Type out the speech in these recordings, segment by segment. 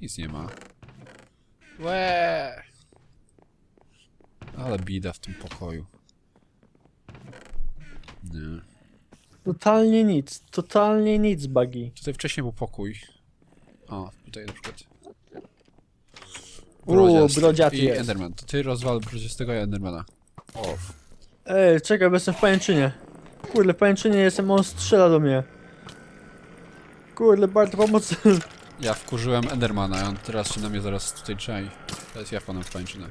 Nic nie ma. Łe! Ale bida w tym pokoju. Nie. Totalnie nic, totalnie nic, Buggy. Tutaj wcześniej był pokój. O, tutaj na przykład. Uuu, Brodziast brodziaty I jest. Enderman. To ty rozwal brodziastego i Endermana. O, Ej, czekaj, bo jestem w pajęczynie. Kurde, w pajęczynie jestem, on strzela do mnie. Kurde, bardzo pomocny. Ja wkurzyłem Endermana, on teraz się na mnie zaraz tutaj czai. Teraz ja wpadam w pańczynę.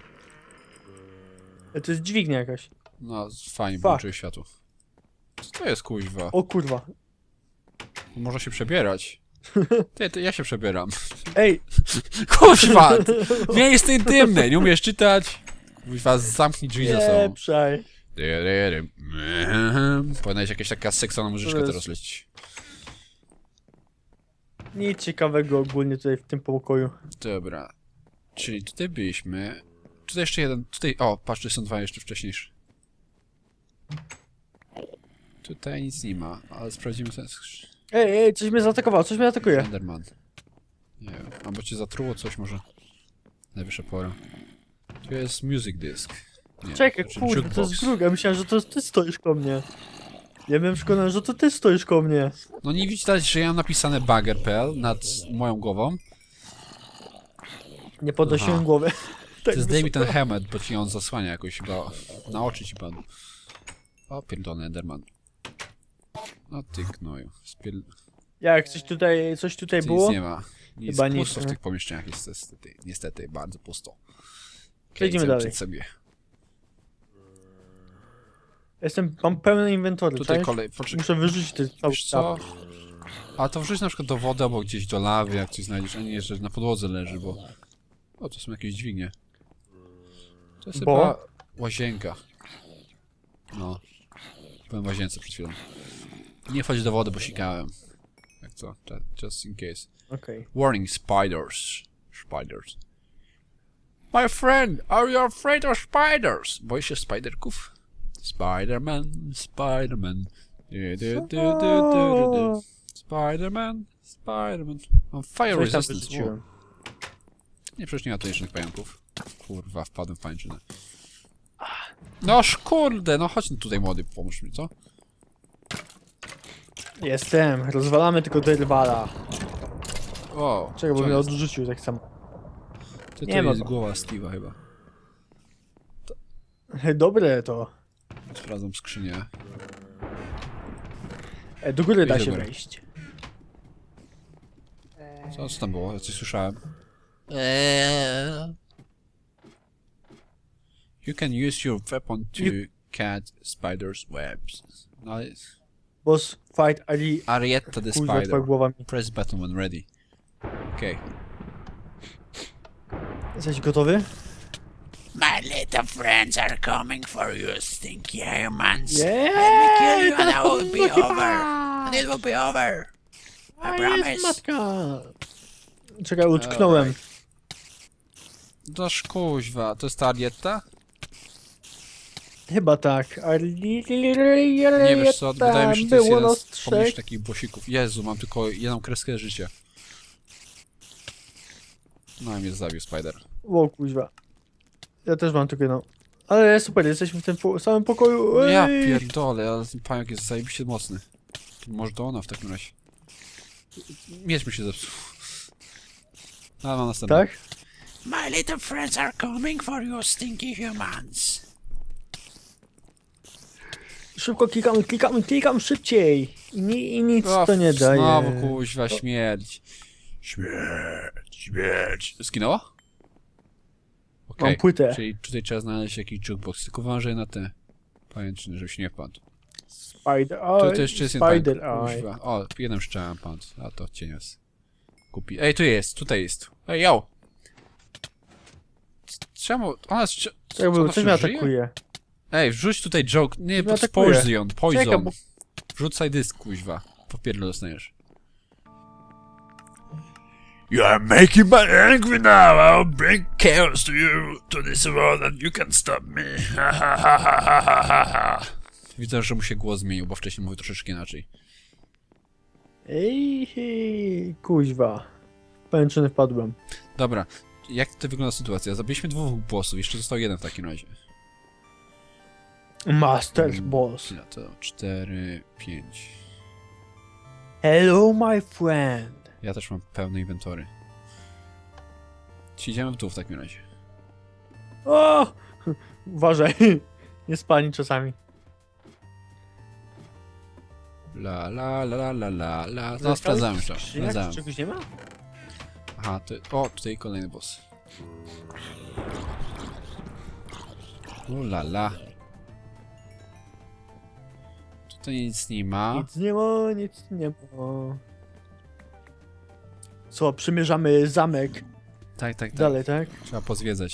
To jest dźwignia jakaś. No, fajnie, Fuck. włączył światło. Co to jest kuźwa? O kurwa. Można się przebierać. Ty, ty, ja się przebieram. Ej, Kuźwa! Nie jest intymne, nie umiesz czytać. Kuźwa, zamknij drzwi za nie, sobą. przaj. Powinna być jakaś taka seksowna muzyczka teraz lecieć. Nic ciekawego ogólnie tutaj w tym pokoju. Dobra. Czyli tutaj byliśmy. Tutaj jeszcze jeden. Tutaj. O, patrz, tu są dwa jeszcze wcześniejsze. Tutaj nic nie ma, ale sprawdzimy ten Ej, ej, coś mnie zaatakowało, coś mnie atakuje. Enderman. Nie wiem, albo cię zatruło coś może. Najwyższa pora. Tu jest music disc. Nie, Czekaj, znaczy kurde, to jukebox. jest druga. Myślałem, że to ty stoisz koło mnie. Ja byłem przekonany, że to ty stoisz koło mnie. No nie widać, że ja mam napisane bagger.pl nad moją głową. Nie podnosiłem Aha. głowy. Tak wysoko. David ten helmet, bo ci on zasłania jakoś chyba. Na oczy ci padł. O, pierdolony Enderman. No ty gnoju. Spiel... Jak, coś tutaj, coś tutaj Nic było? nie ma. Nic Chyba nic, pusto w nie? tych pomieszczeniach niestety. Niestety, bardzo pusto. Co dalej. przed sobie. Jestem, mam pełne inwentory, Tutaj czaisz? kolej. Poczekaj. Muszę wyrzucić te Wiesz co? A to wrzuć na przykład do wody albo gdzieś do lawy, jak coś znajdziesz, a nie, że na podłodze leży, bo... O, to są jakieś dźwignie. To jest Bo? chyba łazienka. No. Byłem w łazience przed chwilą. Nie wchodź do wody, bo sikałem. Jak co? Ju- Just in case. Okej. Warning, spiders. Spiders. My friend, are you afraid of spiders? Boisz się spiderków? Spiderman, Spiderman. Du, du, du, du, du, du. Spiderman, Spiderman. Mam fire Coś tam resistance. wyrzuciłem. Nie, przecież nie ma tu jeszcze pająków. Kurwa, wpadłem w pańczynę. Noż kurde, no chodź tutaj młody, pomóż mi, co? Jestem, rozwalamy tylko derwala. O, Czekaj, bo co mnie jest? odrzucił tak samo. To, nie to ma jest go. głowa Steve'a chyba. Dobre to. Sprawdzam skrzynię. E, do góry da się góry. wejść. Co, co tam było? Ja coś słyszałem. You can use your weapon to You- catch spiders' webs. Nice. Boss fight Ali. Arietta the Kurwa, twoja spider. głowa mi. Press button when ready. Okej. Jesteś gotowy? My little friends are coming for you, stinky humans. Yeah! Let me kill you and it will be over. And it will be over. I A jest promise. matka! Czekaj, utknąłem. Dasz kuźwa, to jest ta Arietta? Chyba tak. Ali... Nie wiesz co, wydaje mi się, że to jest było jeden nas z trzech. pomniejszych takich bosików. Jezu, mam tylko jedną kreskę życia. No i mnie zabił Spider. O kuźwa. Ja też mam tylko jedną. Ale super, jesteśmy w tym po samym pokoju. Ja Ej! pierdolę, ale ten pająk jest zajebiście mocny. To może to ona w takim razie. Miecz mi się zepsuł. Ale mam następny. Tak? My little friends are coming for you, stinky humans. Szybko klikamy, klikamy, klikam szybciej. I, ni i nic to nie daje. Znowu kuźwa, śmierć. Śmierć, śmierć. Zginęło? Okej, Mam płytę. czyli tutaj trzeba znaleźć jakiś jukebox. Tylko uważaj na te pajęczyny, żebyś nie wpadł. Spider Eye. to jeszcze jest Spider jeden pająk, Eye. O, jeden szczałem pan. A to cienios. Kupi. Ej, tu jest, tutaj jest. Ej! C- Czemu? Ona bo ona coś mnie atakuje. Ej, wrzuć tutaj joke. Nie, poison, poison. Bo- Wrzucaj dysk, kuźwa. Popierdol dostaniesz. You are making me angry now. I'll bring chaos to you, to this world, and you can stop me. Ha ha ha ha ha ha ha ha. Widzę, że mu się głos zmienił, bo wcześniej mówił troszeczkę inaczej. Ej, hej, kuźwa. pajęczyny wpadłem. Dobra, jak to wygląda sytuacja? Zabiliśmy dwóch bossów, jeszcze został jeden w takim razie. Master Mm. Boss. Ile to? 4, 5. Hello, my friend. Ja też mam pełne inwentory. Idziemy w dół w takim razie? O! Uważaj. Nie spani czasami. La la la la la la la. No, sprawdzamy to. Skrzyniach Sprawdzamy. czy czegoś nie ma? Aha, to... O, tutaj kolejny boss. U la la. Tutaj nic nie ma. Nic nie ma, nic nie ma. Co, przymierzamy zamek Tak, tak, tak. dalej, tak? Trzeba pozwiedzać.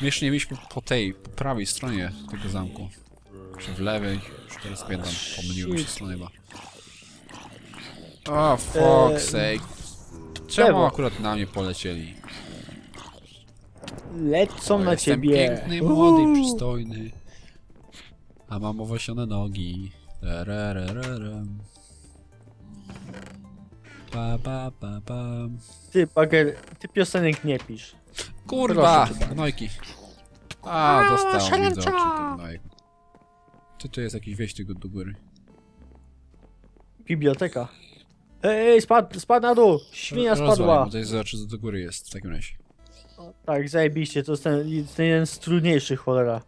My jeszcze nie byliśmy po tej, po prawej stronie tego zamku. Czy w lewej? Już teraz pamiętam, pomyliłem się Shit. strony chyba. O, fuck's sake. Czemu lewo. akurat na mnie polecieli? Lecą na jestem ciebie. piękny, młody i Uuu. przystojny. A mam owłosione nogi. Rararararam. Pa, pa, pa, pa. Ty, Bager, ty piosenek nie pisz. Kurwa! Proszę. Gnojki. A, A, dostał mi szaleńcza. z oczu ten gnojek. Ty, tu jest jakiś wejście do góry. Biblioteka. Ej, ej, spadł, spadł na dół! Świnia Rozwal, spadła! bo to jest zobaczy, co do góry jest w takim razie. Tak, zajebiście, to jest ten, ten jeden z trudniejszych, cholera.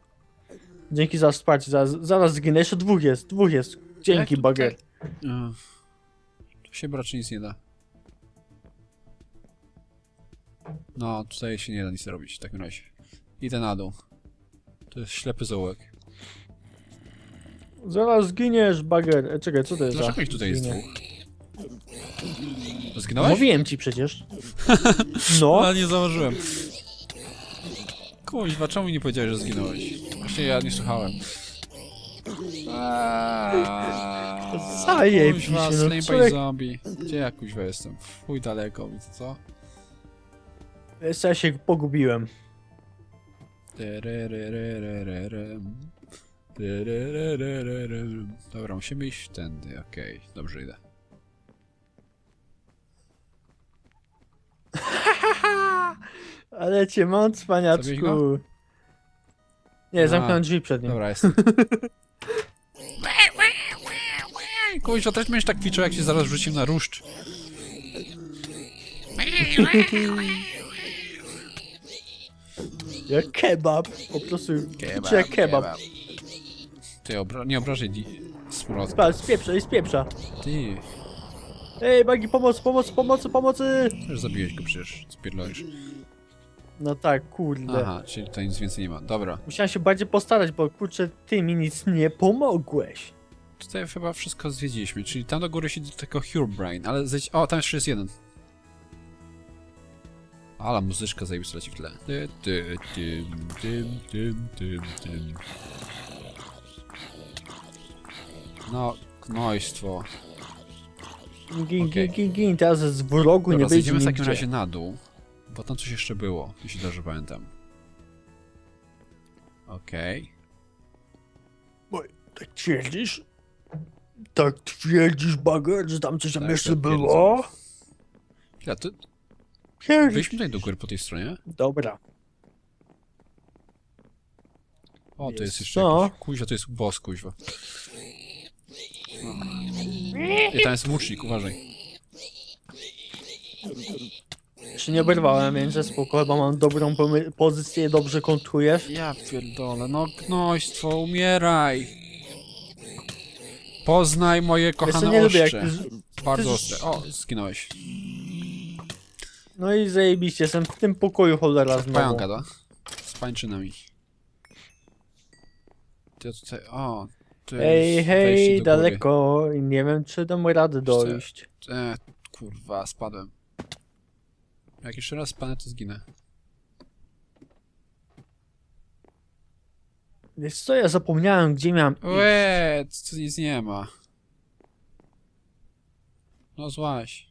Dzięki za wsparcie, zaraz, zaraz zginę, jeszcze dwóch jest, dwóch jest. Dzięki, to Bager. Tu się raczej nic nie da. No, tutaj się nie da nic robić w takim razie. Idę na dół. To jest ślepy zaułek. Zaraz zginiesz, Bager. E, czekaj, co to jest Dlaczego ich tutaj jest dwóch? Zginąłeś? Mówiłem ci przecież. No, Ale nie założyłem. Kuźwa, czemu nie powiedziałeś, że zginąłeś? Właśnie ja nie słuchałem. Aaaa, Zajebiście, Kuźwa, no Slimebite człowiek- zombie. Gdzie ja kuźwa jestem? Fuj daleko, wiecie co? Jeszcze ja się pogubiłem. Tererererererem. Terererererem. Dobra, musimy iść tędy, okej, dobrze idę. Ale cię mam, Zabiłeś cwaniaczku. go? Nie, A, zamknąłem drzwi przed nim. Dobra, jestem. Kuźwa, też będziesz tak kwiczał, jak się zaraz rzucimy na różdż. Jak kebab. Po prostu kebab, jak kebab. Ty, obra nie obrażaj di... Smrodka. Patrz, spieprza i spieprza. Ty, Ej, Bagi, pomoc, pomoc, pomocy, pomocy! już zabiłeś go przecież, spierdolisz. No tak, kurde. Aha, czyli tutaj nic więcej nie ma. Dobra, Musiałem się bardziej postarać, bo kurczę, ty mi nic nie pomogłeś. Tutaj chyba wszystko zwiedziliśmy, czyli tam do góry siedzi tylko Hurebrain, ale zejdź... O, tam jeszcze jest jeden. Ale muzyczka zajebista leci w tle. Ty, ty, tym, tym, tym, tym, tym. No, knojstwo. Gin, Okej. gin, gin, gin, teraz z wrogu Dobra, nie będzie zejdziemy w takim nigdzie. razie na dół, bo tam coś jeszcze było, jeśli dobrze pamiętam. Okej. Tak twierdzisz? Tak twierdzisz, Bager, że tam coś tam Tak, jeszcze tak było? Ja, to Twierdzisz. wyjdźmy tutaj do góry po tej stronie. Dobra. O, to Jest jest jeszcze co? jakiś... Kuźwa, to jest boss, kuźwa. I tam jest łucznik, uważaj. Jeszcze nie oberwałem, więc spoko, chyba mam dobrą pomy- pozycję, dobrze kontrujesz. Ja pierdolę, no gnojstwo, umieraj! Poznaj moje kochane nie lubię jak ostrze. Bardzo ostre. O, zginąłeś. No i zajebiście, jestem w tym pokoju cholera znowu. Pająka, da? Z pańczynami. Ty tutaj... O, to Hej, jest hej, do góry. daleko i nie wiem, czy dam radę dojść. E, kurwa, spadłem. Jak jeszcze raz spadnę, to zginę. Wiesz co, ja zapomniałem, gdzie miałem iść. Łe, tu nic nie ma. No złaś.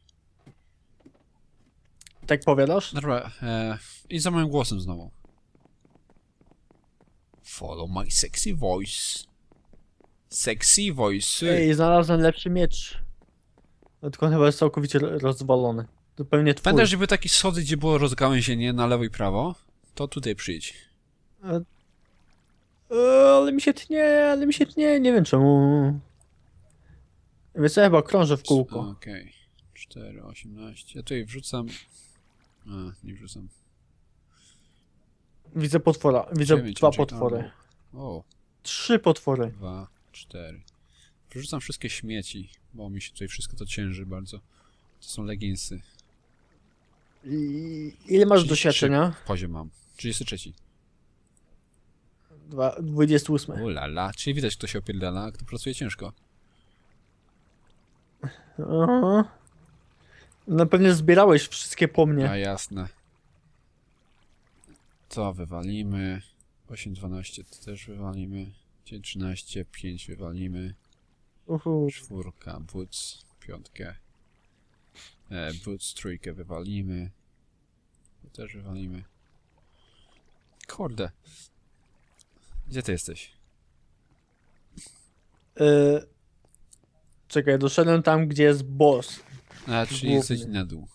Tak powiadasz? Dobra, e, i za moim głosem znowu. Follow my sexy voice. Sexy voice. Ej, znalazłem lepszy miecz. No, Tylko on chyba jest całkowicie ro- rozwalony. To pewnie twój. Pamiętasz, żeby taki schody, gdzie było rozgałęzienie na lewo i prawo? To tutaj przyjdź. E, e, ale mi się tnie, ale mi się tnie, nie wiem czemu. Więc ja chyba krążę w kółko. Okej. 4, 18. Ja tutaj wrzucam... A, nie wrzucam. Widzę potwora, widzę Dziewięć, dwa potwory. O, Trzy potwory. 2, 4. Wrzucam wszystkie śmieci, bo mi się tutaj wszystko to cięży bardzo. To są leginsy. I, ile masz 33 doświadczenia? Poziom mam. 33. Dwa, 28. Ulala, czyli widać kto się opierdala, a kto pracuje ciężko. Aha. No pewnie zbierałeś wszystkie po mnie. A jasne. Co wywalimy? 8, 12 to też wywalimy. 9, 13, 5 wywalimy. Uhu. Czwórka, boots, piątkę. E, boots, trójkę wywalimy. To też wywalimy. Kurde. Gdzie ty jesteś? E, czekaj, doszedłem tam, gdzie jest boss. A, czyli Główny. jesteś na dół.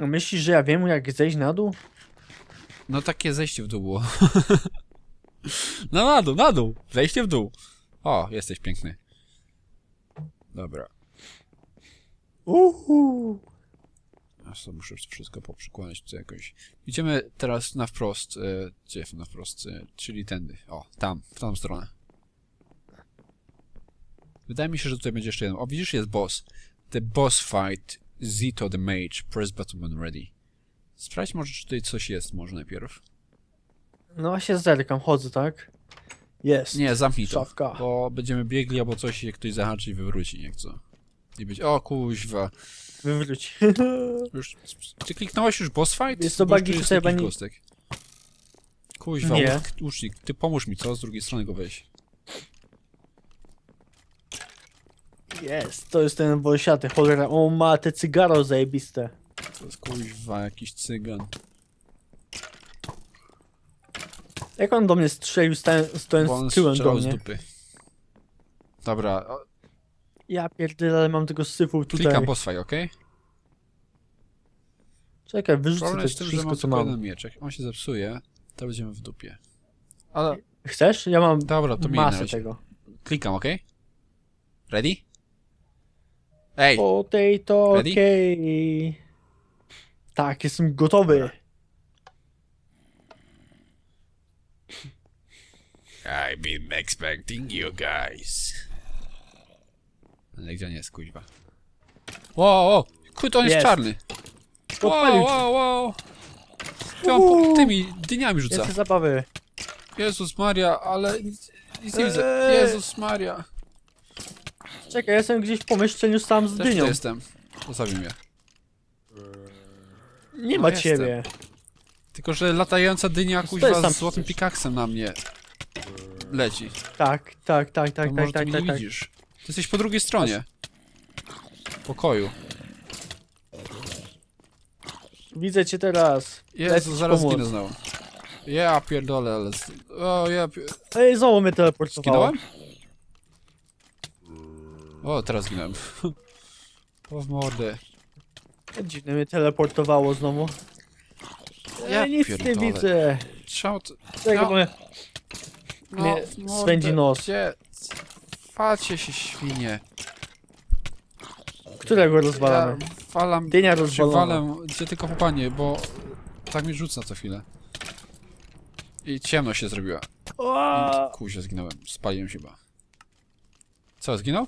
Myślisz, że ja wiem, jak zejść na dół? No takie zejście w dół było. no na dół, na dół. Zejście w dół. O, jesteś piękny. Dobra. Uhu. Ja sobie muszę wszystko poprzykładać tutaj jakoś. Idziemy teraz na wprost. E, gdzie na wprost? E, czyli tędy. O, tam, w tą stronę. Wydaje mi się, że tutaj będzie jeszcze jeden. O, widzisz, jest boss. The boss fight. Zito the mage. Press button when ready. Sprawdź może, czy tutaj coś jest może najpierw. No właśnie zerkam, chodzę, tak? Jest. Nie, zamknij to. Szafka. Bo będziemy biegli, albo coś się ktoś zahaczy i wywróci, jak co. I być, o kuźwa. Wywróć. Już, ty kliknąłeś już boss fight? Jest to tu jest jakiś pani- kostek. Kuźwa, Nie. łucznik, ty pomóż mi, co? Z drugiej strony go weź. Jest, to jest ten wąsiaty, cholera. O, ma te cygaro zajebiste. To jest kuźwa, jakiś cygan. Jak on do mnie strzelił, stojąc tyłem do z mnie. dupy. Dobra, Ja pierdolę, ale mam tego syfu tutaj. klikam boss fight, okej? Czekaj, wyrzucę Problem to jest w tym, że wszystko, mam co tylko mam. jeden mieczek. On się zepsuje, to będziemy w dupie. Ale, Chcesz? Ja mam dobra, to na masę razie. tego. Klikam, okej? Ready? Ej! Potato, Ready? okej. Tak, jestem gotowy. I've been expecting you guys. Ale gdzie on jest, kuźwa? Wow, wow! Kurde, on jest, Jest. czarny! Wow, wow, wow! Ty on po Uuu. tymi dyniami rzuca. Jest zabawy. Jezus Maria, ale nic, nic nie widzę. Eee. Jezus Maria. Czekaj, ja jestem gdzieś w pomieszczeniu sam z Też tu dynią. jestem. Zostawił mnie. Nie No, ma jestem. ciebie. Tylko, że latająca dynia, Stoję kuźwa, sam z złotym przecież. pikaksem na mnie leci. Tak, tak, tak, To tak, może tak, ty tak, mnie tak, nie tak. widzisz. Ty jesteś po drugiej stronie. Pokoju. Widzę cię teraz. Lecę Jezu, ci zaraz pomóc. zginę znowu. Ja pierdolę, ale... z- O, ja pier... Ej, znowu mnie teleportowało. Zginąłem? O, teraz zginąłem. O, w mordę. Dziwne mnie teleportowało znowu. Ja Ej, nic nie pierdolę. widzę. Czemu to... Czego No. mnie... No, Mnie w mordę. swędzi nos. Gdzie? Facie się, świnie. Którego rozwalamy? Ja walam... Dynia Czy rozwalona. walę, gdzie tylko po panie, bo... Tak mi rzuca co chwilę. I ciemno się zrobiła. O! I kuźwa, zginąłem. Spaliłem się chyba. Co, zginął?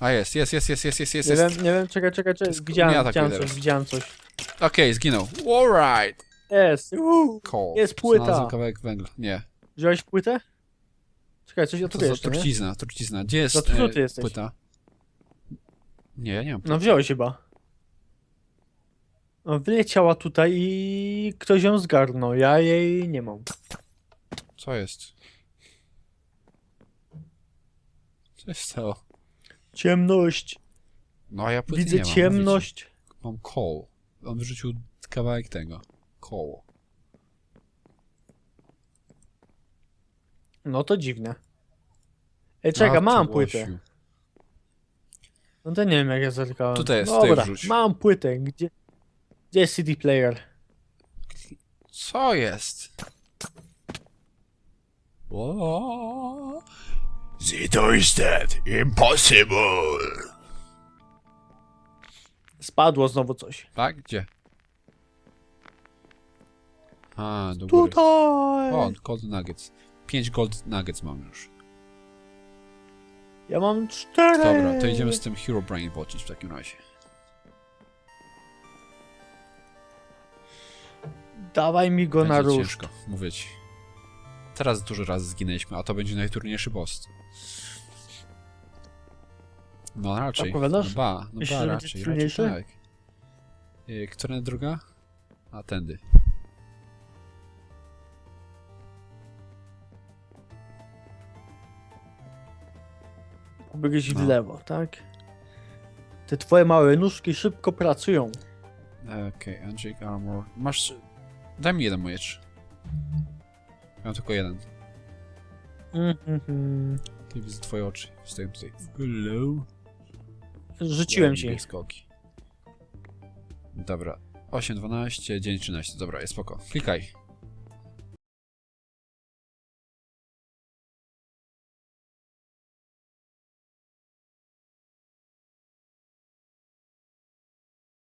A jest, jest, jest, jest, jest, jest, jest. Nie jest. wiem, nie wiem, czekaj, czekaj, czekaj. jest- Widziałem, atakuj widziałem teraz. coś, widziałem coś. Okej, zginął. Alright. Jest. Uuu. Coal. Jest płyta. Znalazłem kawałek węgla. Nie. Wziąłeś płytę? Czekaj, coś To za jeszcze, nie? trucizna, trucizna. Gdzie jest Za co ty e, jesteś? płyta? Nie, ja nie mam No wziąłeś chyba. No, wyleciała tutaj i ktoś ją zgarnął. Ja jej nie mam. Co jest? Co jest stało? Ciemność. No ja płyty Widzę nie mam, ciemność. Mam coal. On wyrzucił kawałek tego. Coal. No to dziwne. Ej, czekaj, A, mam płytę. łosiu. No to nie wiem jak ja zerkałem. Tutaj jest, tutaj Dobra, wrzuć. mam płytę. Gdzie, gdzie jest CD player? Co jest? O, Zito is dead. Impossible. Spadło znowu coś. tak? Gdzie? A, do góry. Tutaj! O, Gold Nuggets. 5 Gold Nuggets mam już. Ja mam cztery! Dobra, to idziemy z tym Hero Brain walczyć w takim razie. Dawaj mi go na Będzie róż. ciężko, mówię ci. Teraz dużo razy zginęliśmy, a to będzie najtrudniejszy boss. No raczej. Tak powiadasz? No ba, no Myślisz, ba, że będzie raczej, raczej trudniejszy? tak. Yy, Która droga? A, tędy. Pobiegłeś w No. lewo, tak? Te twoje małe nóżki szybko pracują. Okej, Angelic Armor. Masz... Daj mi jeden miecz. Mam tylko jeden. Mhm. Ty widzę twoje oczy. Stoję tutaj. Hello? Rzuciłem ci. Skoki. Dobra. 8, 12, 9, 13. Dobra, jest spoko. Klikaj.